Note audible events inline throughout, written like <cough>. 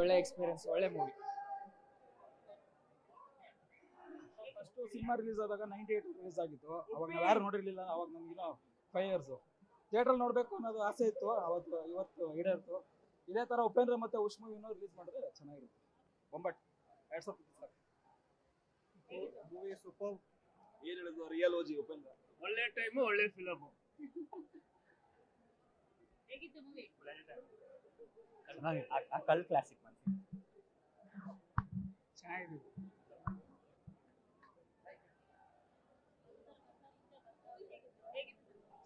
ಒಳ್ಳೆ ಎಕ್ಸ್ಪೀರಿಯನ್ಸ್ ಒಳ್ಳೆ movie first cinema release ಆದಾಗ ನೈಂಟಿ ಏಟ್ ರಿಲೀಸ್ ಆಗಿತ್ತು. ಅವಾಗ ನಾವು ಯಾರು ನೋಡಿರ್ಲಿಲ್ಲ ಅವಾಗ ನಮಗಿನ ಫೈವ್ ಇಯರ್ಸ್ ಥಿಯೇಟ್ರಲ್ಲಿ ನೋಡಬೇಕು ಅನ್ನೋದು ಆಸೆ ಇತ್ತು ಅವತ್ತು ಇವತ್ತು ಈಡೇರ್ತು. ಇದೇ ಥರ ಉಪೇಂದ್ರ ಮತ್ತೆ ಉಷ್ ಮೂವಿನೂ ರಿಲೀಸ್ ಮಾಡಿದ್ರೆ ಚೆನ್ನಾಗಿರುತ್ತೆ. ಒಂಬತ್ತು ಎರಡು ಸಾವಿರದ ಮೂವಿ ಸೂಪರ್ ಏನು ಹೇಳಿದ್ರು ರಿಯಲ್ ಓಜಿ ಉಪೇಂದ್ರ. ಒಳ್ಳೆ ಟೈಮು ಒಳ್ಳೆ ಫಿಲಮ್ <laughs> ಕಲ್ ಕ್ಲಾಸಿಕ್ ಚೆನ್ನಾಗಿದೆ.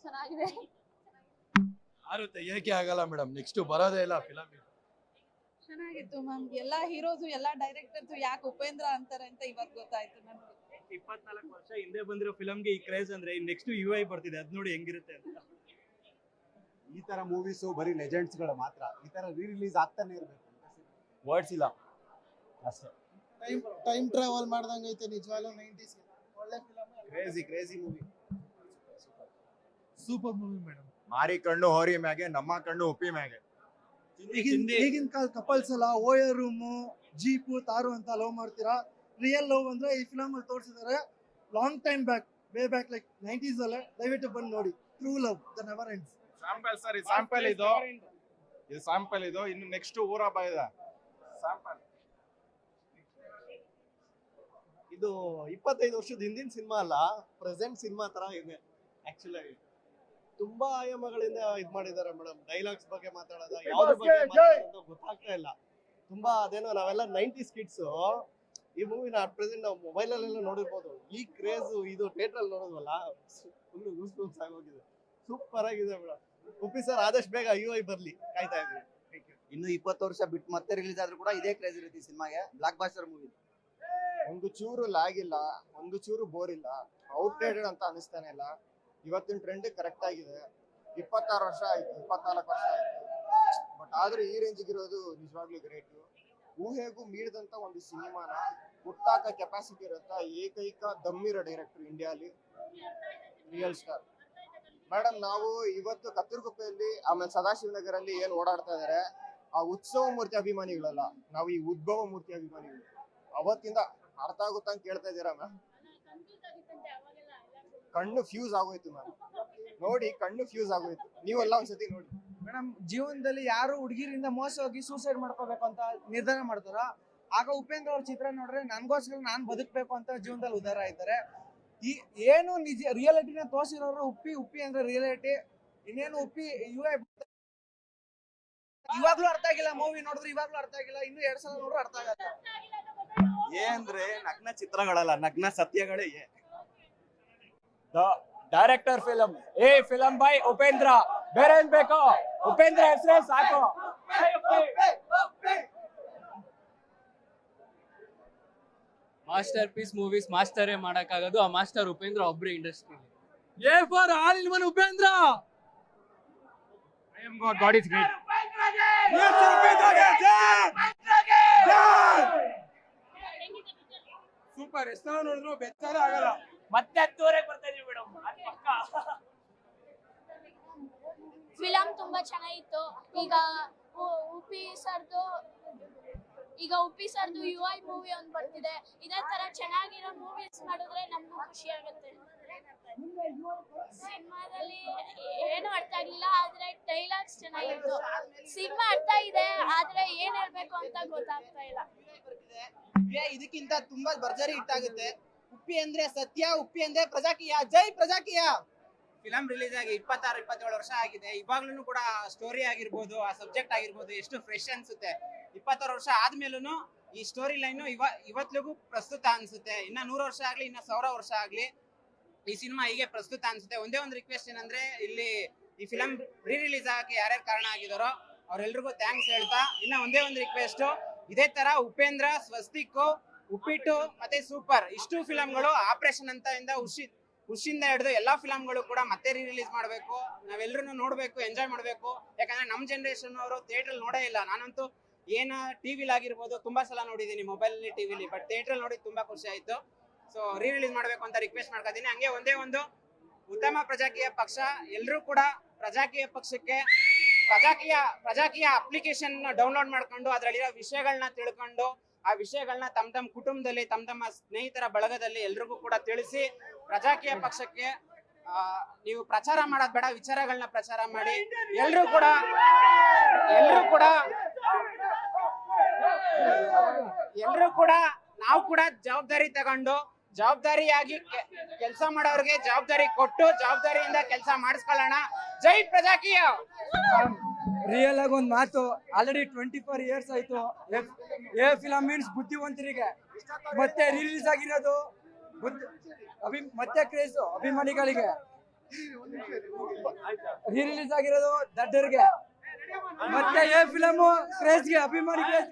ಚೆನ್ನಾಗಿದೆ. ಯಾರು ತೆಗಿಯಕ್ಕೆ ಆಗಲ್ಲ ಮೇಡಮ್ ನೆಕ್ಸ್ಟ್ ಬರೋದೇ ಇಲ್ಲ ಫಿಲಮ್ ಚೆನ್ನಾಗಿತ್ತು ಮ್ಯಾಮ್ ಎಲ್ಲಾ ಹೀರೋಸು ಎಲ್ಲಾ ಡೈರೆಕ್ಟರ್ಸು ಯಾಕೆ ಉಪೇಂದ್ರ ಅಂತಾರೆ ಅಂತ ಇವಾಗ ಗೊತ್ತಾಯ್ತು ನನ್ಗೆ ಇಪ್ಪತ್ನಾಲ್ಕು ವರ್ಷ ಹಿಂದೆ ಬಂದಿರೋ ಫಿಲಮ್ಗೆ ಈ ಕ್ರೇಜ್ ಅಂದ್ರೆ ನೆಕ್ಸ್ಟ್ ಯು ಐ ಬರ್ತಿದೆ. ಅದ್ ನೋಡಿ ಹೆಂಗಿರುತ್ತೆ ಅಂತ. ಈ ತರ ಮೂವೀಸ್ ಬರೀ ಲೆಜೆಂಡ್ಸ್ಗಳು ಮಾತ್ರ. ಈ ತರ ರೀ ರಿಲೀಸ್ ಆಗ್ತಾನೆ ಇರ್ಬೇಕು ವರ್ಡ್ಸ್ ಇಲ್ಲ. ಅಷ್ಟೇ. ಟೈಮ್ ಟೈಮ್ ಟ್ರಾವೆಲ್ ಮಾಡ್ದಂಗೆ ಐತೆ ನಿಜವಾಗ್ಲೂ ನೈಂಟೀಸ್ ಒಳ್ಳೆ film crazy crazy movie super movie madam ಮಾರಿ ಕಣ್ಣು ಹೋರಿ ಮ್ಯಾಗೆ ನಮ್ಮ ಕಣ್ಣು ಉಪ್ಪಿ ಮ್ಯಾಗೆ. ಈಗಿನ ಈಗಿನ ಕಾಲ ಕಪಲ್ಸ್ ಎಲ್ಲ ಓಯರ್ ರೂಮು ಜೀಪು ತಾರು ಅಂತ ಲವ್ ಮಾಡ್ತೀರಾ? ರಿಯಲ್ ಲವ್ ಅಂದ್ರೆ ಈ ಫಿಲಮ್ ಅಲ್ಲಿ ತೋರಿಸಿದ್ದಾರೆ long time back way back like nineties ಅಲ್ಲೇ ದಯವಿಟ್ಟು ಬಂದು ನೋಡಿ. True love the never ends sample sir ಇದು ಸ್ಯಾಂಪಲ್ ಇದು. ಇದು ಸ್ಯಾಂಪಲ್ ಇದು. ಇನ್ನು ನೆಕ್ಸ್ಟ್ ಊರ ಹಬ್ಬ ಇದೆ. ಸ್ಯಾಂಪಲ್ ಇದು ಇಪ್ಪತ್ತೈದು ವರ್ಷದ ಹಿಂದಿನ ಸಿನಿಮಾ ಅಲ್ಲ ಪ್ರೆಸೆಂಟ್ ಸಿನಿಮಾ ತರ ಇದೆ ಆಕ್ಚುಲಿ ತುಂಬಾ ಆಯಾಮಗಳಿಂದ ಇದ್ ಮಾಡಿದ್ದಾರೆ ಮೇಡಮ್ ಡೈಲಾಗ್ಸ್ ಬಗ್ಗೆ ಮಾತಾಡೋದ ಯಾವ್ದ್ರ ಬಗ್ಗೆ ಮಾತಾಡೋದು ಗೊತ್ತಾಗ್ತಾ ಇಲ್ಲ. ತುಂಬಾ ಅದೇನೋ ನಾವೆಲ್ಲ ನೈಂಟೀಸ್ ಸ್ಕಿಟ್ಸ್ ಈ ಮೂವಿನ ಅಟ್ ಪ್ರೆಸೆಂಟ್ ನಾವು ಮೊಬೈಲ್ ಅಲ್ಲೆಲ್ಲ ನೋಡಿರ್ಬೋದು. ಈ ಕ್ರೇಜ್ ಇದು ಥಿಯೇಟರ್ ಅಲ್ಲಿ ನೋಡೋದಲ್ಲ ಫುಲ್ ಗೂಸ್ ಗೂಸ್ ಆಗೋಗಿದೆ ಸೂಪರ್ ಆಗಿದೆ ಮೇಡಮ್ ಉಪ್ಪಿ ಸರ್ ಆದಷ್ಟು ಬೇಗ ಯು ಐ ಬರ್ಲಿ. ಕಾಯ್ತಾ ಇದ್ವಿ. ಇನ್ನು ಇಪ್ಪತ್ತು ವರ್ಷ ಬಿಟ್ಟು ಮತ್ತೆ ರಿಲೀಸ್ ಆದ್ರೂ ಕೂಡ ಇದೇ ಕ್ರೇಜ್ ಇರುತ್ತೆ ಈ ಸಿನಿಮಾಗೆ ಬ್ಲಾಕ್ ಬಾಸ್ಟರ್ ಮೂವಿ ಒಂದು ಚೂರು ಲಾಗಿಲ್ಲ ಇಲ್ಲ ಒಂದು ಚೂರು ಬೋರ್ ಇಲ್ಲ ಔಟ್ಡೇಟೆಡ್ ಅಂತ ಅನಿಸ್ತಾನೆ ಇಲ್ಲ. ಇವತ್ತಿನ ಟ್ರೆಂಡ್ ಕರೆಕ್ಟ್ ಆಗಿದೆ. ಇಪ್ಪತ್ತಾರು ವರ್ಷ ಆಯ್ತು ಇಪ್ಪತ್ನಾಲ್ಕು ವರ್ಷ ಆಯ್ತು. ಬಟ್ ಆದ್ರೂ ಈ ರೇಂಜ್ ಇರೋದು ನಿಜವಾಗ್ಲೂ ಗ್ರೇಟ್ ಊಹೆಗೂ ಮೀರಿದಂತ ಒಂದು ಸಿನಿಮಾನ ಹುಟ್ಟಾಕ ಕೆಪಾಸಿಟಿ ಇರುತ್ತ ಏಕೈಕ ದಮ್ಮಿರೋ ಡೈರೆಕ್ಟರ್ ಇಂಡಿಯಾಲಿ ರಿಯಲ್ ಸ್ಟಾರ್ ಮೇಡಮ್, ನಾವು ಇವತ್ತು ಕತ್ತೂರ್ಗುಪ್ಪೆಯಲ್ಲಿ, ಆಮೇಲೆ ಸದಾಶಿವನಗರಲ್ಲಿ ಏನ್ ಓಡಾಡ್ತಾ ಇದಾರೆ, ಆ ಉತ್ಸವ ಮೂರ್ತಿ ಅಭಿಮಾನಿಗಳಲ್ಲ, ನಾವು ಈ ಉದ್ಭವ ಮೂರ್ತಿ ಅಭಿಮಾನಿಗಳು. ಅವತ್ತಿಂದ ಅರ್ಥ ಆಗುತ್ತಾ ಕೇಳ್ತಾ ಇದ್ದೀರಾ ಮ್ಯಾಮ್? ಕಣ್ಣು ಫ್ಯೂಸ್ ಆಗೋಯ್ತು ಮ್ಯಾಮ್. ನೋಡಿ, ಕಣ್ಣು ಫ್ಯೂಸ್ ಆಗೋಯ್ತು. ನೀವೆಲ್ಲ ಒಂದ್ಸತಿ ನೋಡಿ. ಮೇಡಮ್, ಜೀವನದಲ್ಲಿ ಯಾರು ಹುಡುಗಿರಿಂದ ಮೋಸ ಹೋಗಿ ಸೂಸೈಡ್ ಮಾಡ್ಕೋಬೇಕು ಅಂತ ನಿರ್ಧಾರ ಮಾಡ್ತಾರ? ಆಗ ಉಪೇಂದ್ರ ಅವ್ರ ಚಿತ್ರ ನೋಡ್ರೆ, ನನ್ಗೋಸ್ಕರ ನಾನ್ ಬದುಕ್ಬೇಕು ಅಂತ ಜೀವನದಲ್ಲಿ ಉದಾರ ಆಯ್ತಾರೆ ಈ ಏನು ನಿಜ ರಿಯಾಲಿಟಿನ ತೋರಿಸಿರೋರು ಉಪ್ಪಿ ಉಪ್ಪಿ ಅಂದ್ರೆ ರಿಯಾಲಿಟಿ ಇನ್ನೇನು ಉಪ್ಪಿ ಯು ಐ ಇವಾಗ್ಲೂ ಅರ್ಥ ಆಗಿಲ್ಲ ಮೂವಿ ನೋಡಿದ್ರೆ ಇವಾಗ್ಲೂ ಅರ್ಥ ಆಗಿಲ್ಲ ಇನ್ನು ಎರಡ್ ಸಲ ನೋಡ್ರು ಅರ್ಥ ಆಗಲ್ಲ ಏನ್ರಿ ನಗ್ನ ಚಿತ್ರಗಳಲ್ಲ ನಗ್ನ ಸತ್ಯಗಳೇ A. Director film A film by Upendra. ಬೇರೆ ಏನ್ ಬೇಕು? ಉಪೇಂದ್ರ ಹೆಸರೇ ಸಾಕು. ಮಾಸ್ಟರ್ ಪೀಸ್ ಮೂವೀಸ್ ಮಾಸ್ಟರೇ ಮಾಡಕ್ಕಾಗೋದು ಆ ಮಾಸ್ಟರ್ ಉಪೇಂದ್ರ ಒಬ್ರೇ industry A for all in one Upendra I am god god is great super ಎಷ್ಟು ನೋಡಿದ್ರು ಬೆಚ್ಚರೇ ಆಗಲ್ಲ ಮತ್ತೆ ಹತ್ತುವರೆಗೆ ಬರ್ತಾ ಇದೀವಿ ಮೇಡಮ್ ಫಿಲಮ್ ತುಂಬಾ ಚೆನ್ನಾಗಿತ್ತು ಈಗ ಉ- ಉಪ್ಪಿ ಸರ್ದು ಈಗ ಉಪ್ಪಿ ಸರ್ದು ಯು ಐ ಮೂವಿ ಒಂದ್ ಬರ್ತಿದೆ. ಇದೇ ತರ ಚೆನ್ನಾಗಿರೋ ಮೂವೀಸ್ ಮಾಡಿದ್ರೆ ನಮ್ಗೂ ಖುಷಿ ಆಗುತ್ತೆ. ಸಿನಿಮಾದಲ್ಲಿ ಏನು ಅರ್ಥ ಆಗ್ಲಿಲ್ಲ ಆದ್ರೆ ಡೈಲಾಗ್ಸ್ ಚೆನ್ನಾಗಿತ್ತು. ಸಿನಿಮಾ ಅರ್ಥ ಇದೆ ಆದ್ರೆ ಏನ್ ಹೇಳ್ಬೇಕು ಅಂತ ಗೊತ್ತಾಗ್ತಾ ಇಲ್ಲ. ಇದಕ್ಕಿಂತ ತುಂಬಾ ಭರ್ಜರಿ ಇಟ್ಟಾಗುತ್ತೆ ಉಪ್ಪಿ ಅಂದ್ರೆ ಸತ್ಯ ಉಪ್ಪಿ ಅಂದ್ರೆ ಪ್ರಜಾಕೀಯ. ಜೈ ಪ್ರಜಾಕೀಯ! ಫಿಲಂ ರಿಲೀಸ್ ಆಗಿ ಇಪ್ಪತ್ತಾರು ಇಪ್ಪತ್ತೇಳು ವರ್ಷ ಆಗಿದೆ. ಇವಾಗ್ಲೂ ಕೂಡ ಸ್ಟೋರಿ ಆಗಿರ್ಬೋದು ಆ ಸಬ್ಜೆಕ್ಟ್ ಆಗಿರ್ಬೋದು ಎಷ್ಟು ಫ್ರೆಶ್ ಅನ್ಸುತ್ತೆ. ಇಪ್ಪತ್ತಾರು ವರ್ಷ ಆದ್ಮೇಲೂ ಈ ಸ್ಟೋರಿ ಲೈನ್ ಇವ, ಇವತ್ಲಿಗೂ ಪ್ರಸ್ತುತ ಅನ್ಸುತ್ತೆ. ಇನ್ನ ನೂರು ವರ್ಷ ಆಗ್ಲಿ, ಇನ್ನ ಸಾವಿರ ವರ್ಷ ಆಗ್ಲಿ ಈ ಸಿನಿಮಾ ಹೀಗೆ ಪ್ರಸ್ತುತ ಅನ್ಸುತ್ತೆ. ಒಂದೇ ಒಂದು ರಿಕ್ವೆಸ್ಟ್ ಏನಂದ್ರೆ, ಇಲ್ಲಿ ಈ ಫಿಲಂ ರೀ ರಿಲೀಸ್ ಆಗಕ್ಕೆ ಯಾರ್ಯಾರು ಕಾರಣ ಆಗಿದಾರೋ ಅವ್ರೆಲ್ರಿಗೂ ಥ್ಯಾಂಕ್ಸ್ ಹೇಳ್ತಾ, ಇನ್ನ ಒಂದೇ ಒಂದು ರಿಕ್ವೆಸ್ಟ್ ಇದೇ ತರ ಉಪೇಂದ್ರ ಸ್ವಸ್ತಿಕ್ ಉಪ್ಪಿಟ್ಟು ಮತ್ತೆ ಸೂಪರ್ ಇಷ್ಟು ಫಿಲಂಗಳು ಆಪರೇಷನ್ ಅಂತ ಇಂದ ಉಷಿ ಖುಷಿಯಿಂದ ಹಿಡಿದು ಎಲ್ಲಾ ಫಿಲಂಗಳು ಕೂಡ ಮತ್ತೆ ರೀ ರಿಲೀಸ್ ಮಾಡಬೇಕು. ನಾವೆಲ್ಲರೂ ನೋಡಬೇಕು ಎಂಜಾಯ್ ಮಾಡಬೇಕು. ಯಾಕಂದ್ರೆ ನಮ್ಮ ಜನರೇಷನ್ ಅವರು ಥಿಯೇಟರ್ ನೋಡೇ ಇಲ್ಲ. ನಾನಂತೂ ಏನ ಟಿವಿಲಿ ಆಗಿರ್ಬೋದು ತುಂಬಾ ಸಲ ನೋಡಿದ್ದೀನಿ ಮೊಬೈಲ್ ಟಿವಿಲಿ ಬಟ್ ಥಿಯೇಟರ್ ನೋಡಿ ತುಂಬಾ ಖುಷಿ ಆಯ್ತು. ಸೊ ರೀ ರಿಲೀಸ್ ಮಾಡಬೇಕು ಅಂತ ರಿಕ್ವೆಸ್ಟ್ ಮಾಡ್ಕೊತೀನಿ. ಹಂಗೆ ಒಂದೇ ಒಂದು ಉತ್ತಮ ಪ್ರಜಾಕೀಯ ಪಕ್ಷ ಎಲ್ಲರೂ ಕೂಡ ಪ್ರಜಾಕೀಯ ಪಕ್ಷಕ್ಕೆ ಪ್ರಜಾಕೀಯ ಪ್ರಜಾಕೀಯ ಅಪ್ಲಿಕೇಶನ್ ಡೌನ್ಲೋಡ್ ಮಾಡ್ಕೊಂಡು ಅದರಲ್ಲಿರೋ ವಿಷಯಗಳನ್ನ ತಿಳ್ಕೊಂಡು, ಆ ವಿಷಯಗಳನ್ನ ತಮ್ಮ ತಮ್ಮ ಕುಟುಂಬದಲ್ಲಿ ತಮ್ಮ ತಮ್ಮ ಸ್ನೇಹಿತರ ಬಳಗದಲ್ಲಿ ಎಲ್ರಿಗೂ ಕೂಡ ತಿಳಿಸಿ, ಪ್ರಜಾಕೀಯ ಪಕ್ಷಕ್ಕೆ ನೀವು ಪ್ರಚಾರ ಮಾಡೋದ್ ಬೇಡ ವಿಚಾರಗಳನ್ನ ಪ್ರಚಾರ ಮಾಡಿ. ಎಲ್ರೂ ಕೂಡ ಎಲ್ರೂ ಕೂಡ ಎಲ್ರೂ ಕೂಡ, ನಾವು ಕೂಡ ಜವಾಬ್ದಾರಿ ತಗೊಂಡು, ಜವಾಬ್ದಾರಿಯಾಗಿ ಕೆಲಸ ಮಾಡೋರಿಗೆ ಜವಾಬ್ದಾರಿ ಕೊಟ್ಟು, ಜವಾಬ್ದಾರಿಯಿಂದ ಕೆಲಸ ಮಾಡಿಸ್ಕೊಳ್ಳೋಣ. ಜೈ ಪ್ರಜಾಕೀಯ! ರಿಯಲ್ ಆಗಿ ಒಂದ್ ಮಾತು ಆಲ್ರೆಡಿ ಟ್ವೆಂಟಿ ಫೋರ್ ಇಯರ್ಸ್ ಆಯ್ತು ಎ ಫಿಲಮ್ ಮೀನ್ಸ್ ಬುದ್ಧಿವಂತರಿಗೆ. ಮತ್ತೆ ರಿಲೀಸ್ ಆಗಿರೋದು ಅಭಿ, ಮತ್ತೆ ಕ್ರೇಜ್ ಅಭಿಮಾನಿಗಳಿಗೆ. ರಿಲೀಸ್ ಆಗಿರೋದು ದಡ್ಡರಿಗೆ. ಮತ್ತೆ ಎ ಫಿಲಮ್ ಕ್ರೇಜ್ಗೆ ಅಭಿಮಾನಿಗೆ